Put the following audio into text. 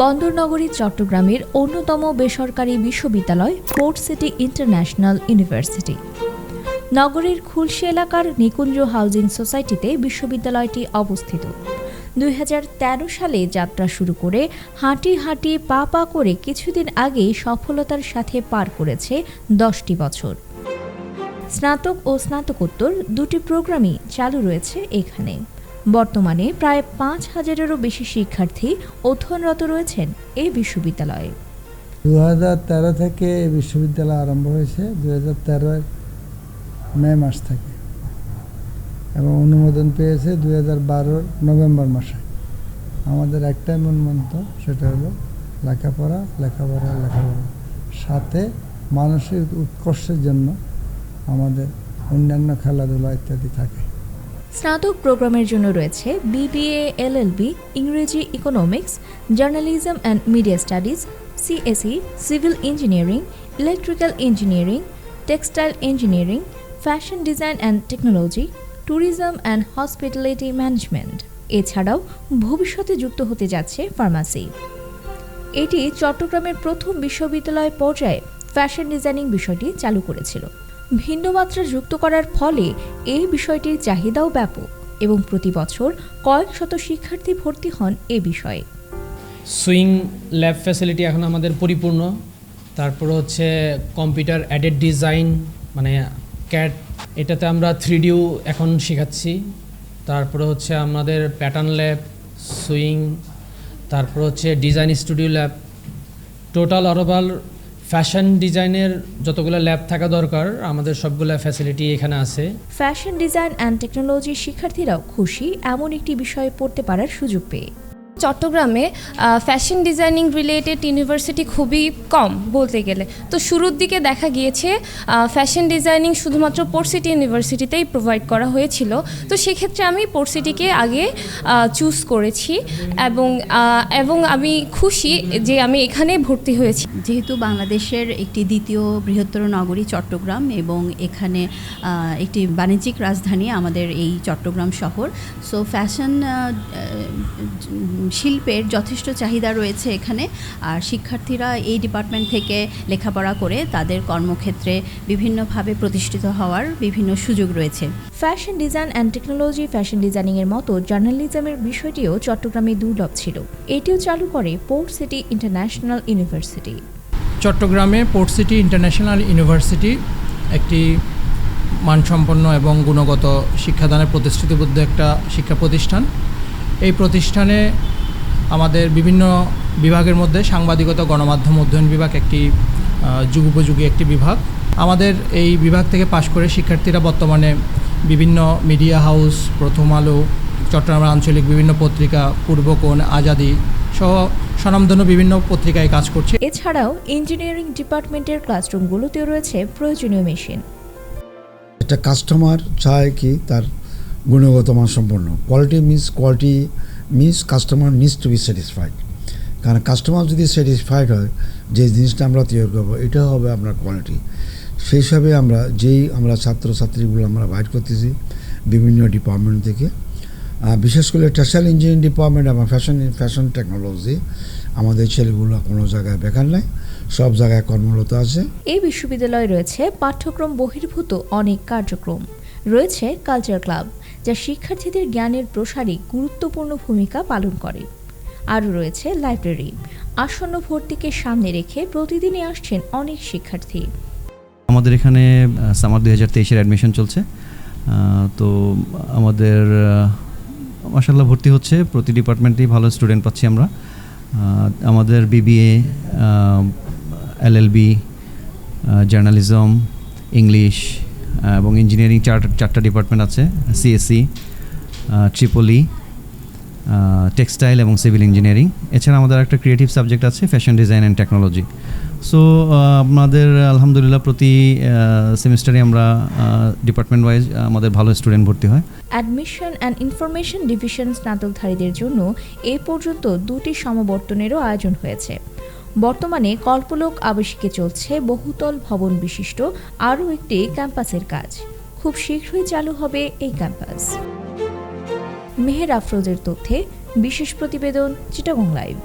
বন্দরনগরী, চট্টগ্রামের অন্যতম বেসরকারি বিশ্ববিদ্যালয় পোর্ট সিটি ইন্টারন্যাশনাল ইউনিভার্সিটি। নগরীর খুলশি এলাকার নিকুঞ্জ হাউজিং সোসাইটিতে বিশ্ববিদ্যালয়টি অবস্থিত। দুই হাজার তেরো সালে যাত্রা শুরু করে হাঁটি হাঁটি পা পা করে কিছুদিন আগেই সফলতার সাথে পার করেছে দশটি বছর। স্নাতক ও স্নাতকোত্তর দুটি প্রোগ্রামই চালু রয়েছে এখানে। বর্তমানে প্রায় পাঁচ হাজারেরও বেশি শিক্ষার্থী অধ্যয়নরত রয়েছেন এই বিশ্ববিদ্যালয়ে। দু হাজার তেরো থেকে এই বিশ্ববিদ্যালয় আরম্ভ হয়েছে দু হাজার মে মাস থেকে। এবং অনুমোদন পেয়েছে দু হাজার নভেম্বর মাসে। আমাদের একটাই মূল মন্ত্র সেটা হলো লেখাপড়া লেখাপড়া লেখাপড়া। সাথে মানসিক উৎকর্ষের জন্য আমাদের অন্যান্য খেলাধুলা ইত্যাদি থাকে। স্নাতক প্রোগ্রামের জন্য রয়েছে বিবিএ, এলএলবি, ইংরেজি economics, journalism and media studies, CSE, civil engineering, electrical engineering, textile engineering, fashion design and technology, tourism and hospitality management. এছাড়াও ভবিষ্যতে যুক্ত হতে যাচ্ছে ফার্মাসি। এটি চট্টগ্রামের প্রথম বিশ্ববিদ্যালয় পর্যায়ে ফ্যাশন ডিজাইনিং বিষয়টি চালু করেছিল। ভিন্ন মাত্রা যুক্ত করার ফলে এই বিষয়টির চাহিদাও ব্যাপক এবং প্রতি বছর কয়েক শত শিক্ষার্থী ভর্তি হন এ বিষয়ে। সুইং ল্যাব ফ্যাসিলিটি এখন আমাদের পরিপূর্ণ। তারপর হচ্ছে কম্পিউটার অ্যাডেড ডিজাইন মানে ক্যাট, এটাতে আমরা থ্রিডিও এখন শেখাচ্ছি। তারপরে হচ্ছে আমাদের প্যাটার্ন ল্যাব, সুইং, তারপর হচ্ছে ডিজাইন স্টুডিও ল্যাব। টোটাল অরবাল ফ্যাশন ডিজাইনের যতগুলো ল্যাব থাকা দরকার, আমাদের সবগুলো ফ্যাসিলিটি এখানে আছে। ফ্যাশন ডিজাইন অ্যান্ড টেকনোলজির শিক্ষার্থীরাও খুশি এমন একটি বিষয়ে পড়তে পারার সুযোগ পেয়ে। চট্টগ্রামে ফ্যাশন ডিজাইনিং রিলেটেড ইউনিভার্সিটি খুবই কম বলতে গেলে। তো শুরুর দিকে দেখা গিয়েছে ফ্যাশন ডিজাইনিং শুধুমাত্র পোর্টসিটি ইউনিভার্সিটিতেই প্রোভাইড করা হয়েছিল। তো সেক্ষেত্রে আমি পোর্টসিটিকে আগে চুজ করেছি এবং এবং আমি খুশি যে আমি এখানে ভর্তি হয়েছি। যেহেতু বাংলাদেশের একটি দ্বিতীয় বৃহত্তর নগরী চট্টগ্রাম এবং এখানে একটি বাণিজ্যিক রাজধানী আমাদের এই চট্টগ্রাম শহর সো ফ্যাশন শিল্পের যথেষ্ট চাহিদা রয়েছে এখানে। আর শিক্ষার্থীরা এই ডিপার্টমেন্ট থেকে লেখাপড়া করে তাদের কর্মক্ষেত্রে বিভিন্নভাবে প্রতিষ্ঠিত হওয়ার বিভিন্ন সুযোগ রয়েছে। Fashion design and technology fashion ডিজাইনিংয়ের মতো জার্নালিজমের বিষয়টিও চট্টগ্রামে দুর্লভ ছিল। এটিও চালু করে পোর্ট সিটি ইন্টারন্যাশনাল ইউনিভার্সিটি চট্টগ্রামে পোর্ট সিটি ইন্টারন্যাশনাল ইউনিভার্সিটি একটি মানসম্পন্ন এবং গুণগত শিক্ষাদানের প্রতিশ্রুতিবদ্ধ একটা শিক্ষা প্রতিষ্ঠান এই প্রতিষ্ঠানে আমাদের বিভিন্ন বিভাগের মধ্যে সাংবাদিকতা গণমাধ্যম অধ্যয়ন বিভাগ একটি যুগোপযোগী একটি বিভাগ। আমাদের এই বিভাগ থেকে পাশ করে শিক্ষার্থীরা বর্তমানে বিভিন্ন মিডিয়া হাউস প্রথম আলো চট্টগ্রামের আঞ্চলিক বিভিন্ন পত্রিকা পূর্বকোণ আজাদি সহ স্বনামধন্য বিভিন্ন পত্রিকায় কাজ করছে। এছাড়াও ইঞ্জিনিয়ারিং ডিপার্টমেন্টের ক্লাসরুমগুলোতেও রয়েছে প্রয়োজনীয় মেশিন। একটা কাস্টমার চায় কি তার গুণগত মান সম্পন্ন quality means quality means customer needs to be satisfied কারণ কাস্টমার যদি স্যাটিসফাইড হয়, যে জিনিসটা আমরা তৈরি করব, এটা হবে আপনার কোয়ালিটি সেই হিসাবে আমরা যেই আমরা ছাত্রছাত্রীগুলো আমরা বাইর করতেছি বিভিন্ন ডিপার্টমেন্ট থেকে বিশেষ করে টেক্সটাইল ইঞ্জিনিয়ারিং ডিপার্টমেন্ট এবং ফ্যাশন ফ্যাশন টেকনোলজি আমাদের ছেলেগুলো কোনো জায়গায় বেকার নেই, সব জায়গায় কর্মরত আছে। এই বিশ্ববিদ্যালয়ে রয়েছে পাঠ্যক্রম বহির্ভূত অনেক কার্যক্রম। রয়েছে কালচার ক্লাব যা শিক্ষার্থীদের জ্ঞানের প্রসারে গুরুত্বপূর্ণ ভূমিকা পালন করে। আরও রয়েছে লাইব্রেরি। আসন্ন ভর্তিকে সামনে রেখে প্রতিদিনই আসছেন অনেক শিক্ষার্থী। আমাদের এখানে সামার দুই হাজার তেইশের অ্যাডমিশন চলছে। তো আমাদের মাসাল্লাহ ভর্তি হচ্ছে। প্রতি ডিপার্টমেন্টেই ভালো স্টুডেন্ট পাচ্ছি আমরা। আমাদের বিবিএ এলএলবি জার্নালিজম ইংলিশ এবং ইঞ্জিনিয়ারিং চার, চারটা ডিপার্টমেন্ট আছে সিএসসি ট্রিপলি টেক্সটাইল এবং সিভিল ইঞ্জিনিয়ারিং এছাড়া আমাদের একটা ক্রিয়েটিভ সাবজেক্ট আছে fashion design and technology so আমাদের আলহামদুলিল্লাহ প্রতি সেমিস্টারে আমরা ডিপার্টমেন্ট ওয়াইজ আমাদের ভালো স্টুডেন্ট ভর্তি হয়। অ্যাডমিশন অ্যান্ড ইনফরমেশন ডিভিশন স্নাতকধারীদের জন্য এ পর্যন্ত দুটি সমাবর্তনেরও আয়োজন হয়েছে। বর্তমানে কল্পলোক আবাসিকে চলছে বহুতল ভবন বিশিষ্ট আরও একটি ক্যাম্পাসের কাজ। খুব শীঘ্রই চালু হবে এই ক্যাম্পাস। মেহের আফরোজের তথ্যে বিশেষ প্রতিবেদন চিটাগং লাইভ।